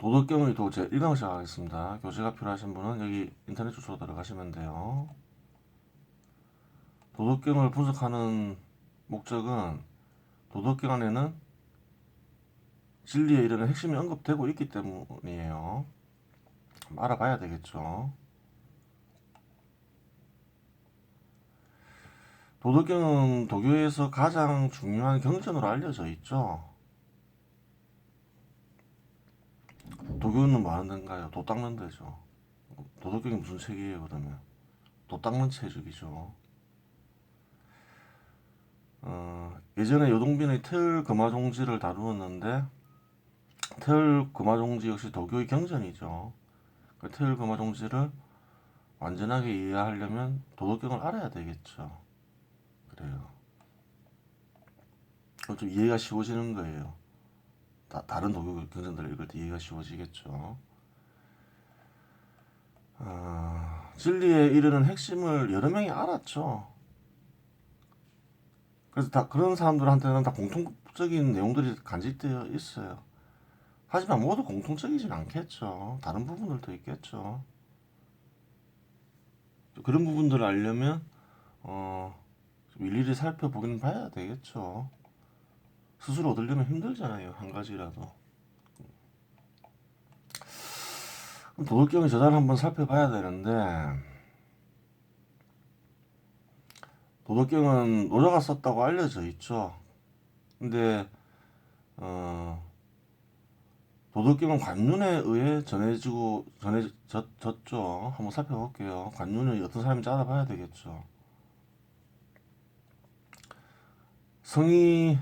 도덕경의 도제 1강 시작하겠습니다. 교재가 필요하신 분은 여기 인터넷 주소 들어가시면 돼요. 도덕경을 분석하는 목적은 도덕경 안에는 진리에 이르는 핵심이 언급되고 있기 때문이에요. 알아봐야 되겠죠. 도덕경은 도교에서 가장 중요한 경전으로 알려져 있죠. 도교는 데인가요? 도 닦는 데죠. 도덕경이 무슨 책이에요, 그러면? 도 닦는 책이죠. 어, 예전에 요동빈의 태을 금화종지를 다루었는데, 태을 금화종지 역시 도교의 경전이죠. 그 태을 금화종지를 완전하게 이해하려면 도덕경을 알아야 되겠죠. 그래요. 좀 이해가 쉬워지는 거예요. 다, 다른 도교 경전들을 읽을 때 이해가 쉬워지겠죠. 아, 진리에 이르는 핵심을 여러 명이 알았죠. 그래서 다 그런 사람들한테는 다 공통적인 내용들이 간직되어 있어요. 하지만 모두 공통적이진 않겠죠. 다른 부분들도 있겠죠. 그런 부분들을 알려면 어, 좀 일일이 살펴보긴 봐야 되겠죠. 스스로 얻으려면 힘들잖아요. 한 가지라도. 도덕경의 저자를 한번 살펴봐야 되는데 도덕경은 노자가 썼다고 알려져 있죠. 근데 어, 도덕경은 관윤에 의해 전해지고 전해졌죠. 한번 살펴볼게요. 관윤이 어떤 사람인지 알아봐야 되겠죠. 성이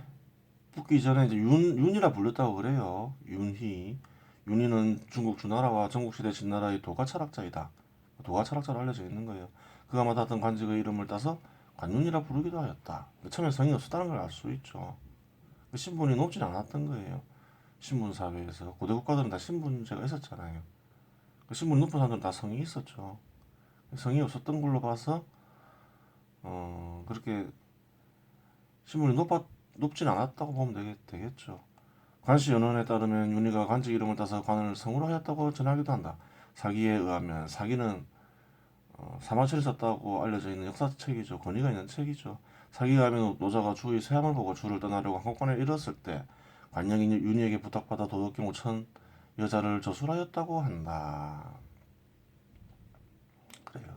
붙기 전에 이제 윤, 윤이라 불렸다고 그래요. 윤희. 윤희는 중국 주나라와 전국시대 진나라의 도가 철학자이다. 도가 철학자로 알려져 있는 거예요. 그가 맡았던 관직의 이름을 따서 관윤이라 부르기도 하였다. 처음에 성이 없었다는 걸 알 수 있죠. 그 신분이 높진 않았던 거예요. 신분 사회에서 고대 국가들은 다 신분제가 있었잖아요. 그 신분 높은 사람들은 다 성이 있었죠. 성이 없었던 걸로 봐서 어 그렇게 신분이 높았 높진 않았다고 보면 되겠, 되겠죠. 관시 연원에 따르면 윤희가 관직 이름을 따서 관을 성으로 하였다고 전하기도 한다. 사기에 의하면 사기는 어, 사마천이 썼다고 알려져 있는 역사책이죠. 권위가 있는 책이죠. 사기에 의하면 노자가 주의 세함을 보고 주를 떠나려고 한국관에 이르렀을 때 관영이 윤희에게 부탁받아 도덕경 5천 여자를 저술하였다고 한다. 그래요.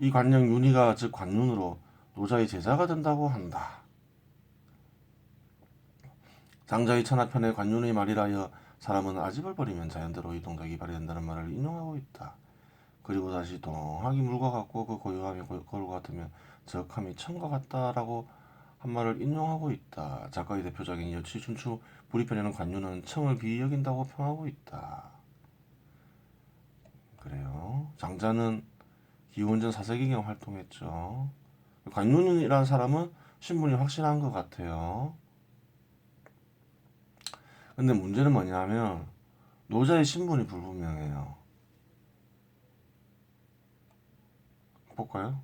이 관영 윤희가 즉 관윤으로 노자의 제자가 된다고 한다. 장자의 천하편의 관윤의 말이라여 사람은 아집을 버리면 자연대로 이동덕이 발휘된다는 말을 인용하고 있다. 그리고 다시 동하기 물과 같고 그 고요함이 거울과 같으면 적함이 천과 같다라고 한 말을 인용하고 있다. 작가의 대표작인 여치 춘추 부리편에는 관윤은 청을 비히 여긴다고 평하고 있다. 그래요. 장자는 기원전 4세기경 활동했죠. 관윤이라는 사람은 신분이 확실한 것 같아요. 근데 문제는 뭐냐면 노자의 신분이 불분명해요. 볼까요?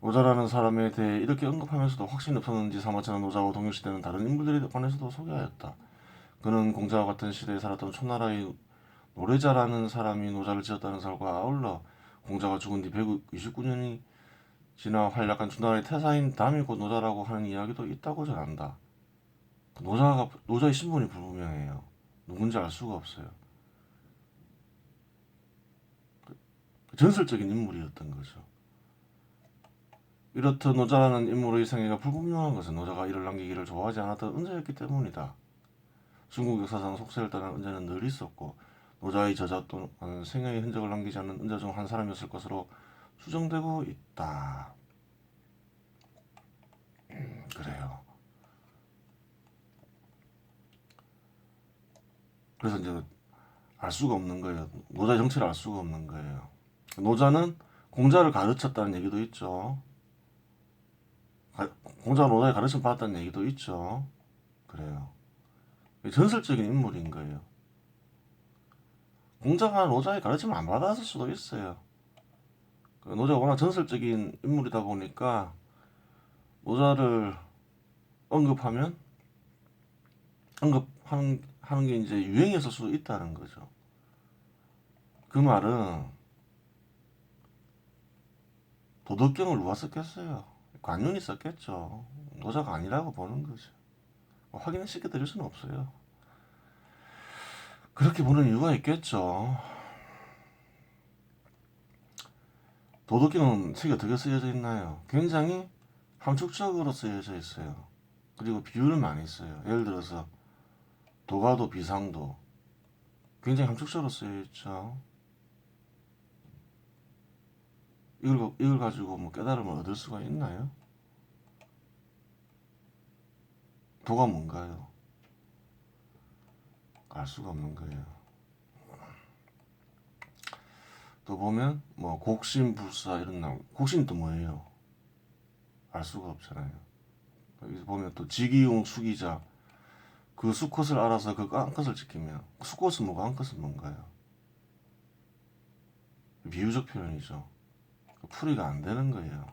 노자라는 사람에 대해 이렇게 언급하면서도 확신이 없었는지 사마천은 노자와 동일시대는 다른 인물들에 관해서도 소개하였다. 그는 공자와 같은 시대에 살았던 초나라의 노래자라는 사람이 노자를 지었다는 설과 아울러 공자가 죽은 뒤 129년이 지나 활약한 초나라의 태사인 담이 곧 노자라고 하는 이야기도 있다고 전한다. 노자가 노자의 신분이 불분명해요. 누군지 알 수가 없어요. 전설적인 인물이었던 거죠. 이렇듯 노자라는 인물의 생애가 불분명한 것은 노자가 이를 남기기를 좋아하지 않았던 은자였기 때문이다. 중국 역사상 속세를 떠난 은자는 늘 있었고 노자의 저자 또는 생애의 흔적을 남기지 않는 은자 중 한 사람이었을 것으로 추정되고 있다. 음, 그래요. 그래서 이제 알 수가 없는 거예요. 노자의 정체를 알 수가 없는 거예요. 노자는 공자를 가르쳤다는 얘기도 있죠. 공자가 노자의 가르침 받았다는 얘기도 있죠. 그래요. 전설적인 인물인 거예요. 공자가 노자의 가르침을 안 받았을 수도 있어요. 그 노자가 워낙 전설적인 인물이다 보니까 노자를 언급하면 언급하는 하는 게 이제 유행이었을 수도 있다는 거죠. 그 말은 도덕경을 누가 썼겠어요? 관윤이 썼겠죠. 노자가 아니라고 보는 거죠. 뭐 확인을 시켜 드릴 수는 없어요. 그렇게 보는 이유가 있겠죠. 도덕경은 책이 어떻게 쓰여져 있나요? 굉장히 함축적으로 쓰여져 있어요. 그리고 비유를 많이 써요. 예를 들어서 도가도 비상도 굉장히 함축적으로 쓰여 있죠. 이걸, 가- 이걸 가지고 뭐 깨달음을 얻을 수가 있나요? 도가 뭔가요? 알 수가 없는 거예요. 또 보면 뭐 곡신불사 이런 나 곡신이 또 뭐예요? 알 수가 없잖아요. 여기 보면 또 직이용 수기자 그 수컷을 알아서 그 앙컷을 지키면 수컷은 뭐고 앙컷은 뭔가요? 비유적 표현이죠. 그 풀이가 안 되는 거예요.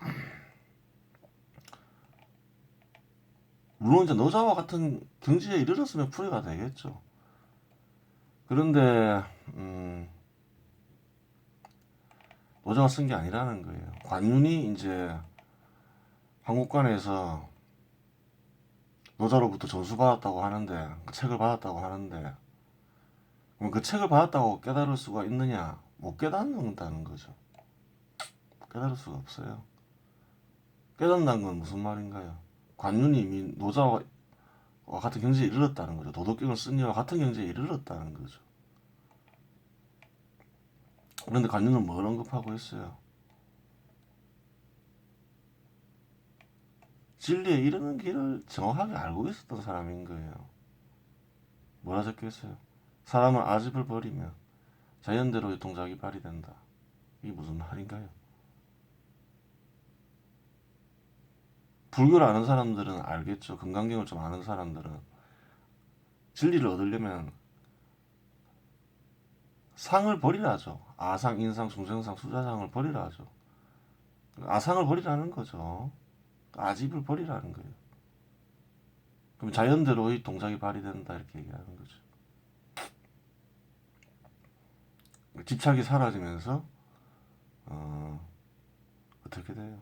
물론 이제 노자와 같은 경지에 이르렀으면 풀이가 되겠죠. 그런데 음, 노자가 쓴 게 아니라는 거예요. 관윤이 이제 한국관에서 노자로부터 전수 받았다고 하는데 그 책을 받았다고 하는데 그럼 그 책을 받았다고 깨달을 수가 있느냐? 못 깨닫는다는 거죠. 깨달을 수가 없어요. 깨닫는다는 건 무슨 말인가요? 관윤이 이미 노자와 같은 경지에 이르렀다는 거죠. 도덕경을 쓴 이와 같은 경지에 이르렀다는 거죠. 그런데 관윤은 뭘 언급하고 있어요? 진리에 이르는 길을 정확하게 알고 있었던 사람인 거예요. 뭐라 적혀 있어요? 사람은 아집을 버리면 자연대로의 동작이 발휘된다. 이게 무슨 말인가요? 불교를 아는 사람들은 알겠죠. 금강경을 좀 아는 사람들은 진리를 얻으려면 상을 버리라죠. 아상, 인상, 중생상, 수자상을 버리라죠. 아상을 버리라는 거죠. 아집을 버리라는 거예요. 그럼 자연대로의 동작이 발휘된다 이렇게 얘기하는 거죠. 집착이 사라지면서 어, 어떻게 돼요?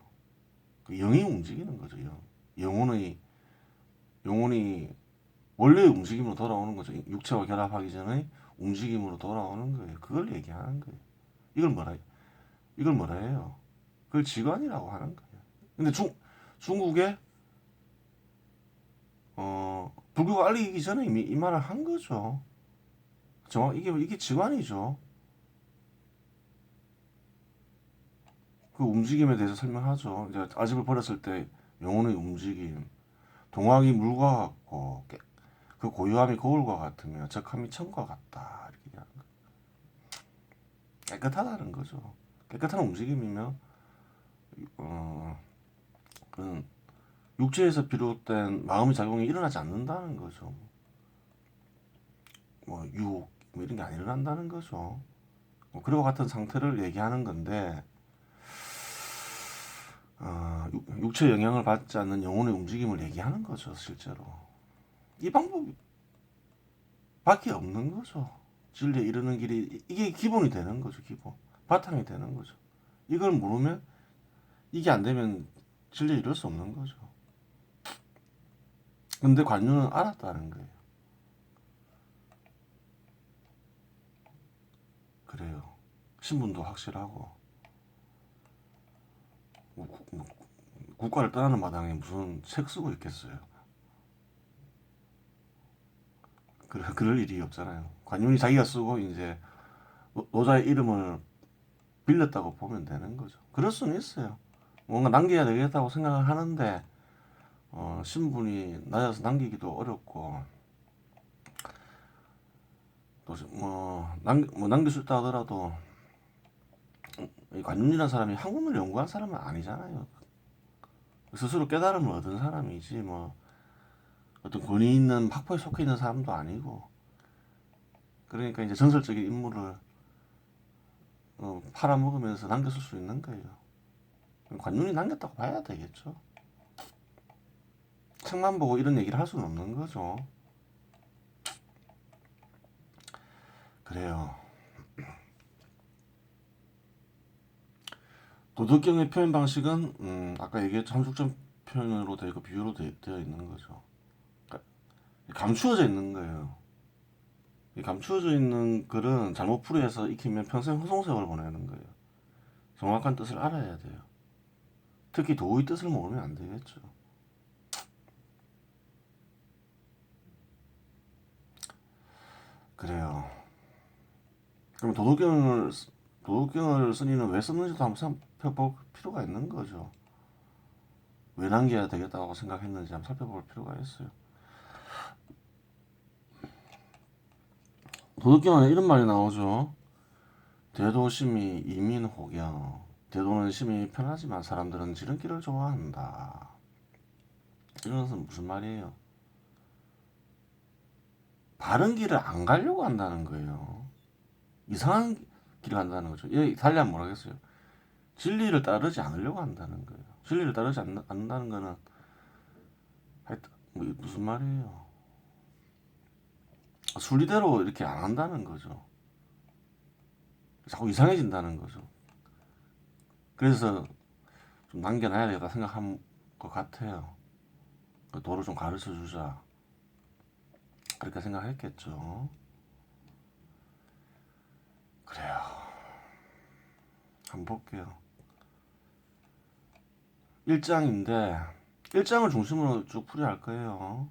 그 영이 움직이는 거죠. 영. 영혼의 영혼이 원래의 움직임으로 돌아오는 거죠. 육체와 결합하기 전에 움직임으로 돌아오는 거예요. 그걸 얘기하는 거예요. 이걸 뭐라 이걸 뭐라 해요? 그걸 지관이라고 하는 거예요. 근데 중 중국에 어 불교가 알리기 전에 이미 이 말을 한 거죠. 정확 이게 이게 지관이죠. 그 움직임에 대해서 설명하죠. 이제 아집을 버렸을 때 영혼의 움직임, 동학이 물과 같고 깨- 그 고요함이 거울과 같으며 적함이 천과 같다 이렇게 얘기하는. 깨끗하다는 거죠. 깨끗한 움직임이면 어 그런 육체에서 비롯된 마음의 작용이 일어나지 않는다는 거죠. 뭐 유혹 뭐 이런 게 안 일어난다는 거죠. 뭐 그리고 같은 상태를 얘기하는 건데 어, 육- 육체 영향을 받지 않는 영혼의 움직임을 얘기하는 거죠, 실제로. 이 방법 밖에 없는 거죠. 진리에 이르는 길이 이게 기본이 되는 거죠, 기본. 바탕이 되는 거죠. 이걸 모르면 이게 안 되면 진리에 이룰 수 없는 거죠. 근데 관유는 알았다는 거예요. 그래요. 신분도 확실하고 뭐, 구- 뭐, 국가를 떠나는 마당에 무슨 책 쓰고 있겠어요. 그럴, 그럴 일이 없잖아요. 관윤이 자기가 쓰고 이제 노- 노자의 이름을 빌렸다고 보면 되는 거죠. 그럴 수는 있어요. 뭔가 남겨야 되겠다고 생각을 하는데 어, 신분이 낮아서 남기기도 어렵고 또뭐 남, 뭐 남길 수 있다 하더라도 이 관윤이라는 사람이 학문을 연구한 사람은 아니잖아요. 스스로 깨달음을 얻은 사람이지 뭐 어떤 권위 있는 학파에 속해 있는 사람도 아니고 그러니까 이제 전설적인 인물을 어, 팔아먹으면서 남겼을 수 있는 거예요. 관윤이 남겼다고 봐야 되겠죠. 책만 보고 이런 얘기를 할 수는 없는 거죠. 그래요. 도덕경의 표현 방식은 음, 아까 얘기했죠 함축적 표현으로 되어 있고 비유로 되, 되어 있는 거죠. 그러니까 감추어져 있는 거예요. 이 감추어져 있는 글은 잘못 풀이해서 익히면 평생 허송세월 보내는 거예요. 정확한 뜻을 알아야 돼요. 특히 도의 뜻을 모르면 안 되겠죠. 그래요. 그럼 도덕경을 쓰- 도덕경을 쓴이는 왜 썼는지도 한번 살펴볼 필요가 있는 거죠. 왜 남겨야 되겠다고 생각했는지 한번 살펴볼 필요가 있어요. 도덕경에 이런 말이 나오죠. 대도심이 이민호경. 대도는 심히 편하지만 사람들은 지름길을 좋아한다. 이런 것은 무슨 말이에요? 바른 길을 안 가려고 한다는 거예요. 이상한 길을 간다는 거죠. 예, 달리하면 뭐라겠어요? 진리를 따르지 않으려고 한다는 거예요. 진리를 따르지 않, 않는다는 거는 뭐 무슨 말이에요? 순리대로 이렇게 안 한다는 거죠. 자꾸 이상해진다는 거죠. 그래서 좀 남겨놔야 되겠다 생각한 것 같아요. 그 도를 좀 가르쳐 주자. 그렇게 생각했겠죠. 그래요. 한번 볼게요. 1장인데 1장을 중심으로 쭉 풀이할 거예요.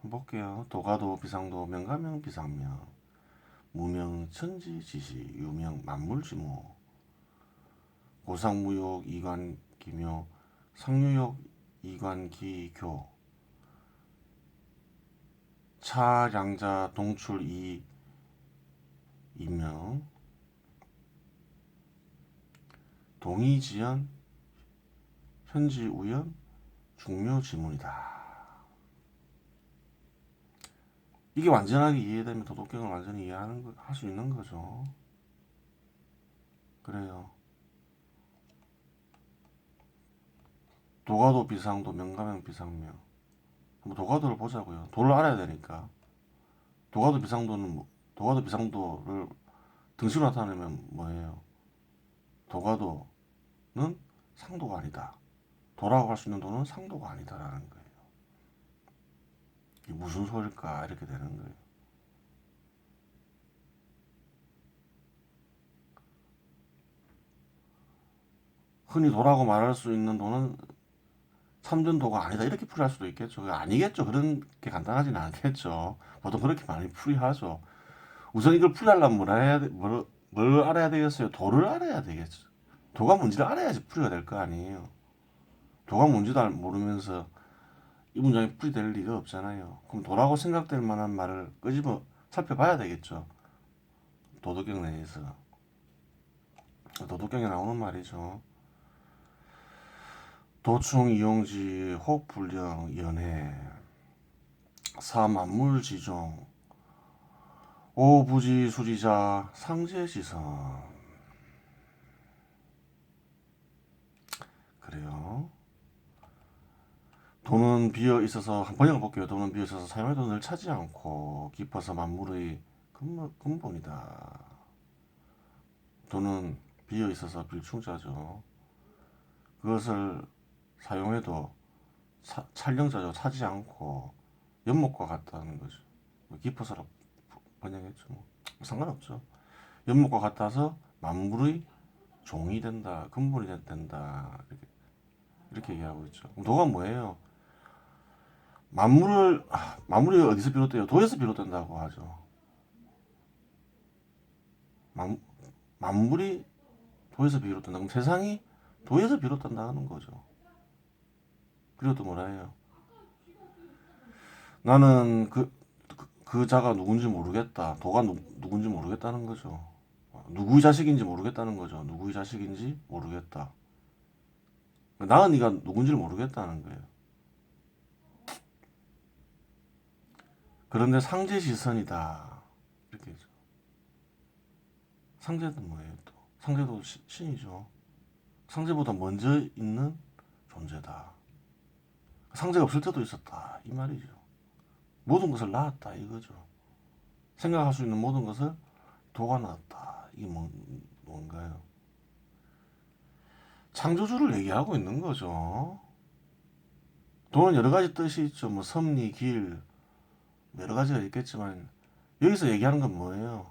한번 볼게요. 도가도 비상도 명가명 비상명 무명 천지지시 유명 만물지모 고상무욕 이관기묘 상유욕 이관기교 차량자 동출 이 이명 동의지연 현지 우연 중묘지문이다. 이게 완전하게 이해되면 도덕경을 완전히 이해하는 거, 할수 있는 거죠. 그래요. 도가도 비상도 명가명 비상명. 한번 도가도를 보자고요. 도를 알아야 되니까. 도가도 비상도는 뭐- 도가도 비상도를 등수로 나타내면 뭐예요? 도가도는 상도가 아니다. 도라고 할 수 있는 도는 상도가 아니다라는 거예요. 이게 무슨 소릴까 이렇게 되는 거예요. 흔히 도라고 말할 수 있는 도는 참전도가 아니다 이렇게 풀이할 수도 있겠죠. 아니겠죠. 그렇게 간단하지는 않겠죠. 보통 그렇게 많이 풀이하죠. 우선 이걸 풀이하려면 뭘 알아야, 돼- 뭘, 뭘 알아야 되겠어요? 도를 알아야 되겠죠. 도가 뭔지를 알아야지 풀이가 될 거 아니에요. 도가 뭔지도 알- 모르면서 이 문장이 풀이될 리가 없잖아요. 그럼 도라고 생각될 만한 말을 끄집어 살펴봐야 되겠죠. 도덕경 내에서. 도덕경에 나오는 말이죠. 도충 이용지 혹불령 연해 사만물지종 오부지 수리자 상제지선 그래요. 돈은 비어 있어서 한 번역을 볼게요. 돈은 비어 있어서 사용해도 늘 차지 않고 깊어서 만물의 근본, 근본이다. 돈은 비어 있어서 빌충자죠. 그것을 사용해도 차, 촬영자죠. 차지 않고 연못과 같다는 거죠. 뭐 깊어서라 번역했죠. 뭐. 상관없죠. 연못과 같아서 만물의 종이 된다, 근본이 된- 된다 이렇게 이렇게 얘기하고 있죠. 도가 뭐예요? 만물을 아, 만물이 어디서 비롯돼요? 도에서 비롯된다고 하죠. 만, 만물이 도에서 비롯된다. 그럼 세상이 도에서 비롯된다는 거죠. 그리고 또 뭐라 해요? 나는 그, 그, 그 자가 누군지 모르겠다. 도가 누, 누군지 모르겠다는 거죠. 누구의 자식인지 모르겠다는 거죠. 누구의 자식인지 모르겠다. 나은 네가 누군지를 모르겠다는 거예요. 그런데 상제 시선이다. 이렇게 해죠. 상제도 뭐예요 또? 상제도 시- 신이죠. 상제보다 먼저 있는 존재다. 상제가 없을 때도 있었다 이 말이죠. 모든 것을 낳았다 이거죠. 생각할 수 있는 모든 것을 도가 낳았다 이게 뭐, 뭔가요? 창조주를 얘기하고 있는 거죠. 도는 여러 가지 뜻이 있죠. 뭐 섭리, 길 여러 가지가 있겠지만 여기서 얘기하는 건 뭐예요?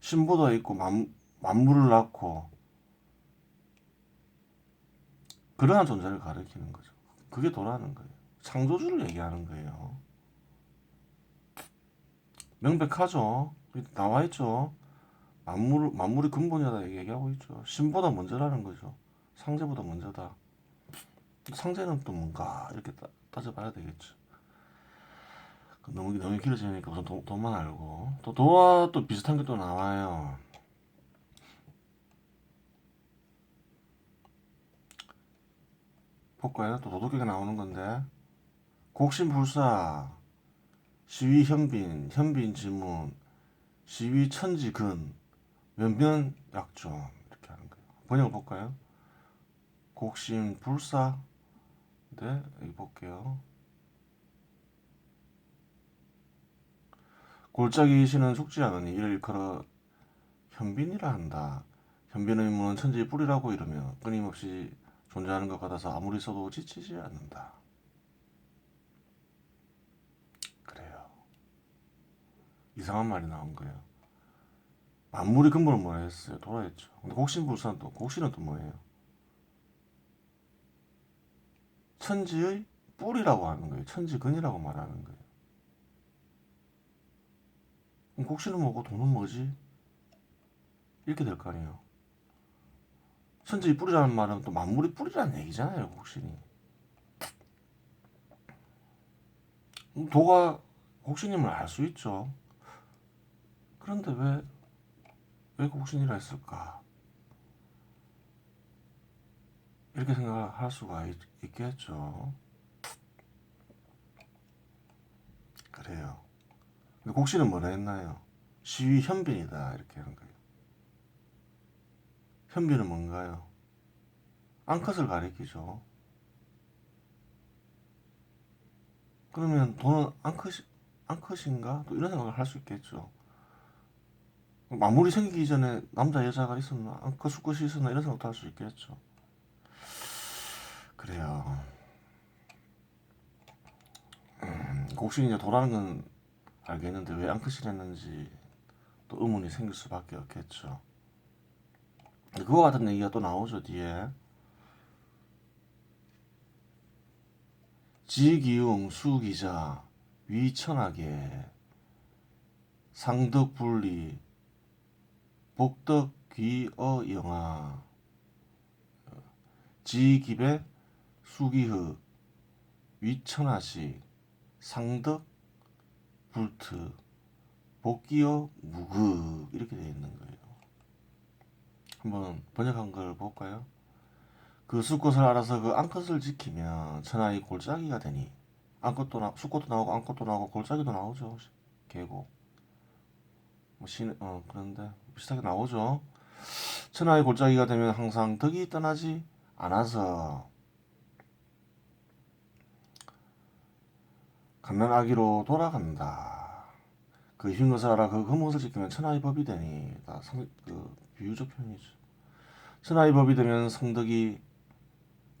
신보도 있고 만, 만물을 낳고 그러한 존재를 가리키는 거죠. 그게 도라는 거예요. 창조주를 얘기하는 거예요. 명백하죠. 나와 있죠. 만물 만물이 근본이다 얘기하고 있죠. 신보다 먼저라는 거죠. 상제보다 먼저다. 상제는 또 뭔가 이렇게 따, 따져봐야 되겠죠. 그 너무 너무 길어지니까 우선 도, 도만 알고 또 도와 또 비슷한 게 또 나와요. 볼까요? 또 도덕계가 나오는 건데 곡신불사 시위 현빈 현빈 지문 시위 천지근 면면 약점 이렇게 하는 거예요. 번역을 볼까요? 곡신불사 네 여기 볼게요. 골짜기 시는 죽지 않으니 이를 일컬어 현빈이라 한다. 현빈의 문은 천지의 뿌리라고 이르며 끊임없이 존재하는 것 같아서 아무리 써도 지치지 않는다. 그래요. 이상한 말이 나온 거예요. 만물이 근본을 뭐라 했어요? 돌아했죠. 근데 곡신불산 또 곡신은 또 뭐예요? 천지의 뿌리라고 하는 거예요. 천지근이라고 말하는 거예요. 곡신은 뭐고 돈은 뭐지? 이렇게 될 거 아니에요. 천지의 뿌리라는 말은 또 만물의 뿌리라는 얘기잖아요, 곡신이. 그럼 도가 곡신임을 알 수 있죠. 그런데 왜, 왜 곡신이라 했을까? 이렇게 생각할 수가 있, 있겠죠. 그래요. 근데 곡신은 뭐라 했나요? 시위 현빈이다 이렇게 하는 거예요. 현빈은 뭔가요? 앙컷을 가리키죠. 그러면 돈은 앙컷이, 앙컷인가? 또 이런 생각을 할 수 있겠죠. 마무리 생기기 전에 남자 여자가 있었나? 앙컷 수컷이 있었나? 이런 생각도 할 수 있겠죠. 그래요. 음, 곡신이 이제 도라는 건 알겠는데 왜 앙컷이랬는지 또 의문이 생길 수밖에 없겠죠. 그거 같은 얘기가 또 나오죠 뒤에. 지기웅 수기자 위천하게. 상덕분리 복덕귀어 영아 지기배 수기흑 위천하시 상덕 불트 복기어 무극. 이렇게 되어 있는 거예요. 한번 번역한 걸 볼까요? 그 수컷을 알아서 그 암컷을 지키면 천하의 골짜기가 되니 암컷도 나 수컷도 나오고 암컷도 나오고 골짜기도 나오죠. 계곡. 뭐 시, 어 그런데 비슷하게 나오죠. 천하의 골짜기가 되면 항상 덕이 떠나지 않아서 갓난 아기로 돌아간다. 그흰 것을 알아 그 것을 지키면 천하의 법이 되니 다 상, 그 비유적 표현이죠. 천하의 법이 되면 성덕이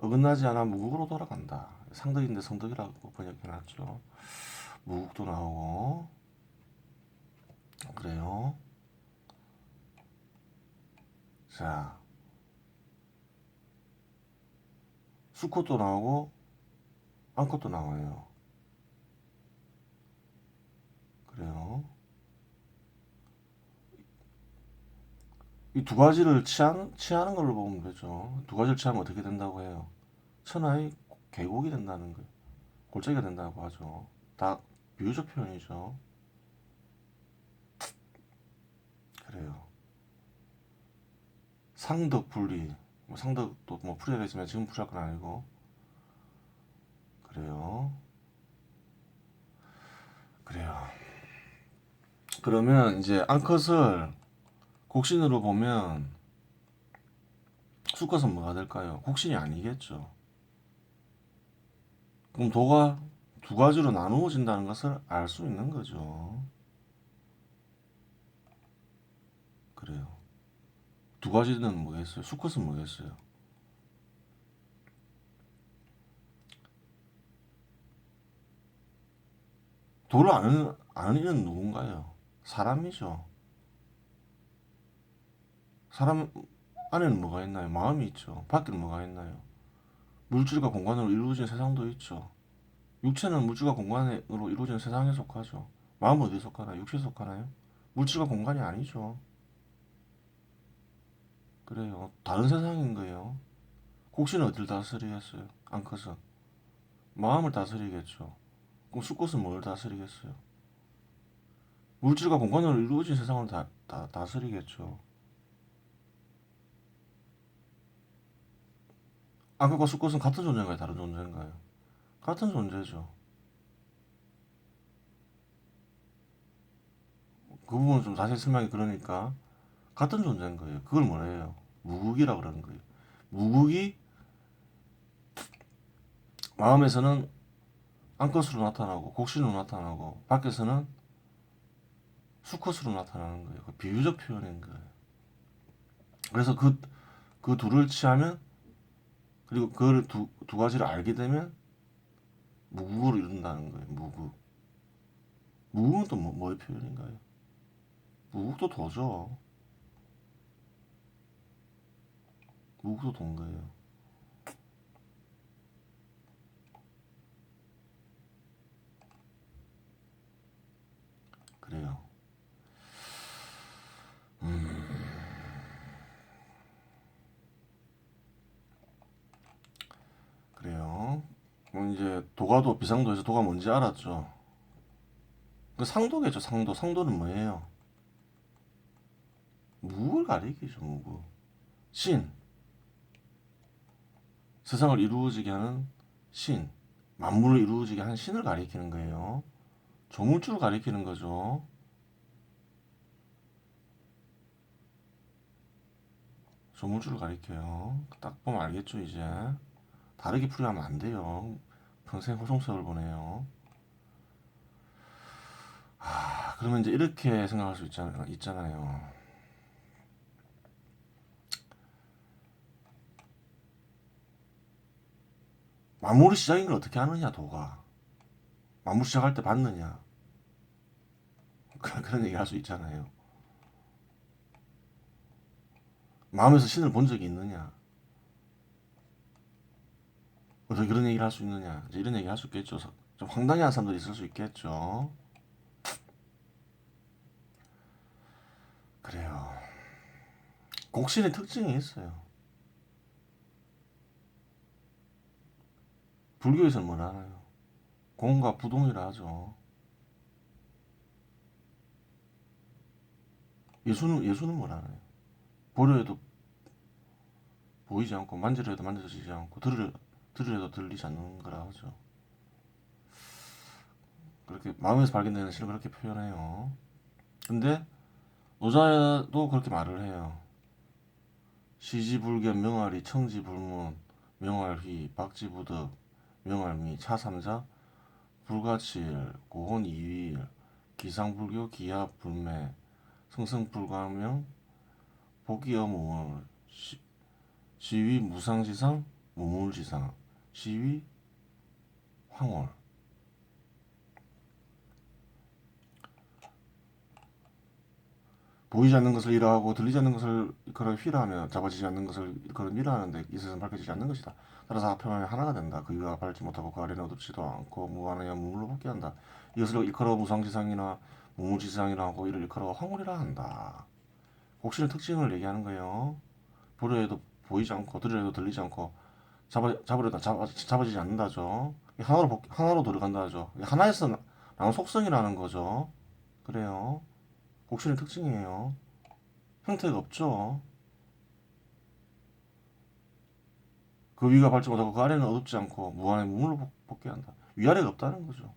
어긋나지 않아 무국으로 돌아간다. 상덕인데 성덕이라고 번역해놨죠. 무국도 나오고 그래요. 자 수컷도 나오고 암컷도 나와요. 그래요. 이 두 가지를 취하는, 취하는 걸로 보면 되죠. 두 가지를 취하면 어떻게 된다고 해요? 천하의 계곡이 된다는 거예요. 골짜기가 된다고 하죠. 다 비유적 표현이죠. 그래요. 상덕 분리. 뭐 상덕도 뭐 풀이가 있으면 지금 풀이할 건 아니고. 그래요. 그래요. 그러면 이제 암컷을 곡신으로 보면 수컷은 뭐가 될까요? 곡신이 아니겠죠. 그럼 도가 두 가지로 나누어진다는 것을 알 수 있는 거죠. 그래요. 두 가지는 뭐겠어요? 수컷은 뭐겠어요? 도를 아는, 아는 이는 누군가요? 사람이죠. 사람 안에는 뭐가 있나요? 마음이 있죠. 밖에는 뭐가 있나요? 물질과 공간으로 이루어진 세상도 있죠. 육체는 물질과 공간으로 이루어진 세상에 속하죠. 마음은 어디에 속하나요? 육체에 속하나요? 물질과 공간이 아니죠. 그래요. 다른 세상인 거예요. 곡신은 어디를 다스리겠어요? 암컷은 마음을 다스리겠죠. 그럼 수컷은 뭘 다스리겠어요? 물질과 공간으로 이루어진 세상을 다, 다 다스리겠죠. 암컷과 수컷은 같은 존재인가요? 다른 존재인가요? 같은 존재죠. 그 부분은 좀 자세히 설명이 그러니까 같은 존재인 거예요. 그걸 뭐라 해요? 무국이라 그러는 거예요. 무국이 마음에서는 암컷으로 나타나고 곡신으로 나타나고 밖에서는 수컷으로 나타나는 거예요. 그 비유적 표현인 거예요. 그래서 그, 그 둘을 취하면 그리고 그걸 두, 두 가지를 알게 되면 무국으로 이룬다는 거예요. 무국. 무국은 또 뭐, 뭐의 표현인가요? 무국도 도죠. 무국도 돈 거예요. 그래요. 그 이제 도가도 비상도에서 도가 뭔지 알았죠? 그 상도겠죠. 상도. 상도는 뭐예요? 무를 가리키죠. 무구. 신. 세상을 이루어지게 하는 신. 만물을 이루어지게 하는 신을 가리키는 거예요. 조물주를 가리키는 거죠. 조물주를 가리켜요. 딱 보면 알겠죠, 이제. 다르게 풀이하면 안 돼요. 평생 호송세월 보내요. 아, 그러면 이제 이렇게 생각할 수 있잖아요. 있잖아요. 마무리 시작인 걸 어떻게 하느냐, 도가. 마무리 시작할 때 봤느냐. 그런, 그런 얘기 할 수 있잖아요. 마음에서 신을 본 적이 있느냐. 어떻게 그런 얘기를 할 수 있느냐. 이제 이런 얘기 할 수 있겠죠. 좀 황당해하는 사람도 있을 수 있겠죠. 그래요. 곡신의 특징이 있어요. 불교에서는 뭐라 하나요? 공과 부동이라 하죠. 예수는 예수는 뭐라 하나요? 보려 해도 보이지 않고 만지려 해도 만져지지 않고 들으려 들으려도 들리지 않는 거라 하죠. 그렇게 마음에서 발견되는 신을 그렇게 표현해요. 근데 노자도 그렇게 말을 해요. 시지불견 명아리 청지불문 명알휘 박지부득 명알미 차삼자 불가칠 고혼 이위일 기상불교 기하불매 성성불가명 복이어무월 시위 무상지상 무물지상 시위 황홀 보이지 않는 것을 일하고 들리지 않는 것을 그런 휘라 하며 잡아지지 않는 것을 그런 미라 하는데 이 세상 밝혀지지 않는 것이다. 따라서 합하면 하나가 된다. 그 위가 밟지 못하고 그 아래는 어둡지도 않고 무한하여 무물로 복귀한다. 이것을 일컬어 무상지상이나 무물지상이라 하고 이를 일컬어 황홀이라 한다. 곡신의 특징을 얘기하는 거예요. 보려해도 보이지 않고 들으려도 들리지 않고 잡아 잡으려다 잡아, 잡아지지 않는다죠. 하나로 복, 하나로 들어간다죠. 하나에서 나- 나온 속성이라는 거죠. 그래요. 곡신의 특징이에요. 형태가 없죠. 그 위가 밟지 못하고 그 아래는 어둡지 않고 무한의 무물로 복- 복귀한다. 위아래가 없다는 거죠.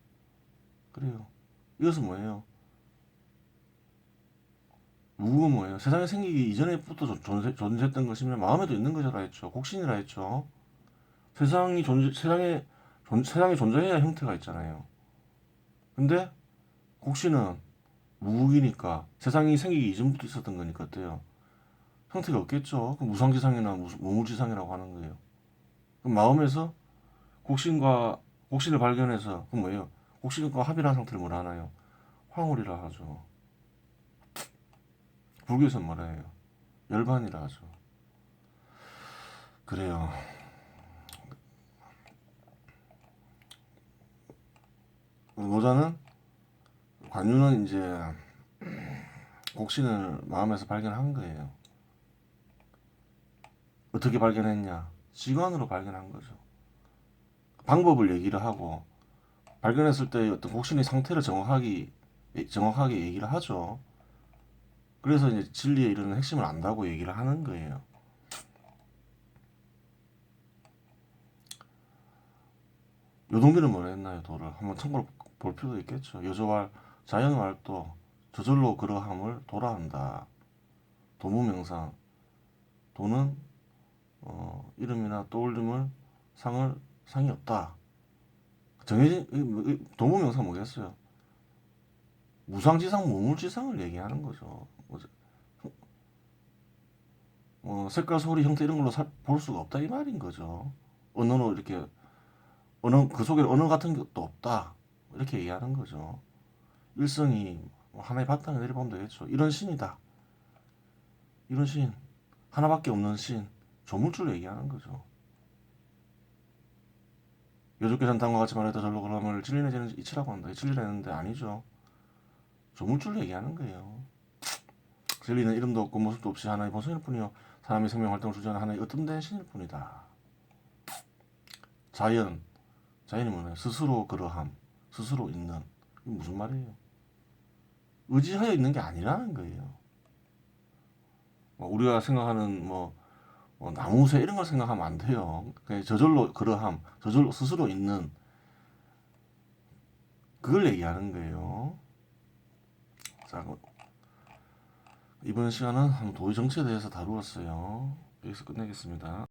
그래요. 이것은 뭐예요? 무구가 뭐예요? 세상에 생기기 이전에부터 존- 존재, 존재했던 것이면 마음에도 있는 것이라 했죠. 곡신이라 했죠. 세상이 존재, 세상에 존- 세상에 존재해야 형태가 있잖아요. 근데 곡신은 무국이니까 세상이 생기기 이전부터 있었던 거니까 어때요? 형태가 없겠죠. 그럼 무상지상이나 무- 무물지상이라고 하는 거예요. 그럼 마음에서 곡신과 곡신을 발견해서 그 뭐예요? 곡신과 합일한 상태를 뭐라 하나요? 황홀이라 하죠. 불교에서 뭐라 해요? 열반이라 하죠. 그래요. 노자는 관유는 이제 곡신을 마음에서 발견한 거예요. 어떻게 발견했냐? 직관으로 발견한 거죠. 방법을 얘기를 하고 발견했을 때 어떤 곡신의 상태를 정확하게 정확하게 얘기를 하죠. 그래서 이제 진리에 이르는 핵심을 안다고 얘기를 하는 거예요. 요동비는 뭐라 했나요? 도를 한번 참고로 볼 필요도 있겠죠. 여조왈 자연왈도 저절로 그러함을 도라한다. 도무명상 도는 어, 이름이나 떠올림을 상을 상이 없다. 정해진 이- 뭐, 이- 도무명상 뭐겠어요? 무상지상 무물지상을 얘기하는 거죠. 뭐죠? 어, 색깔 소리 형태 이런 걸로 살, 볼 수가 없다 이 말인 거죠. 언어로 이렇게 언어 그 속에 언어 같은 것도 없다 이렇게 얘기하는 거죠. 일성이 뭐 하나의 바탕에 내려보면 되겠죠. 이런 신이다. 이런 신 하나밖에 없는 신 조물주를 얘기하는 거죠. 여주께서는 당과 같이 말했다 절로 그러함을 진리내지는 이치라고 한다. 진리라는데 아니죠. 조물주를 얘기하는 거예요. 진리는 이름도 없고 모습도 없이 하나의 본성일 뿐이요 사람의 생명 활동을 주재하는 하나의 어떤 신일 뿐이다. 자연 자연이 뭐냐 스스로 그러함 스스로 있는 이게 무슨 말이에요? 의지하여 있는 게 아니라는 거예요. 뭐 우리가 생각하는 뭐, 뭐 나무새 이런 걸 생각하면 안 돼요. 저절로 그러함 저절로 스스로 있는 그걸 얘기하는 거예요. 자, 그럼 이번 시간은 도의 정치에 대해서 다루었어요. 여기서 끝내겠습니다.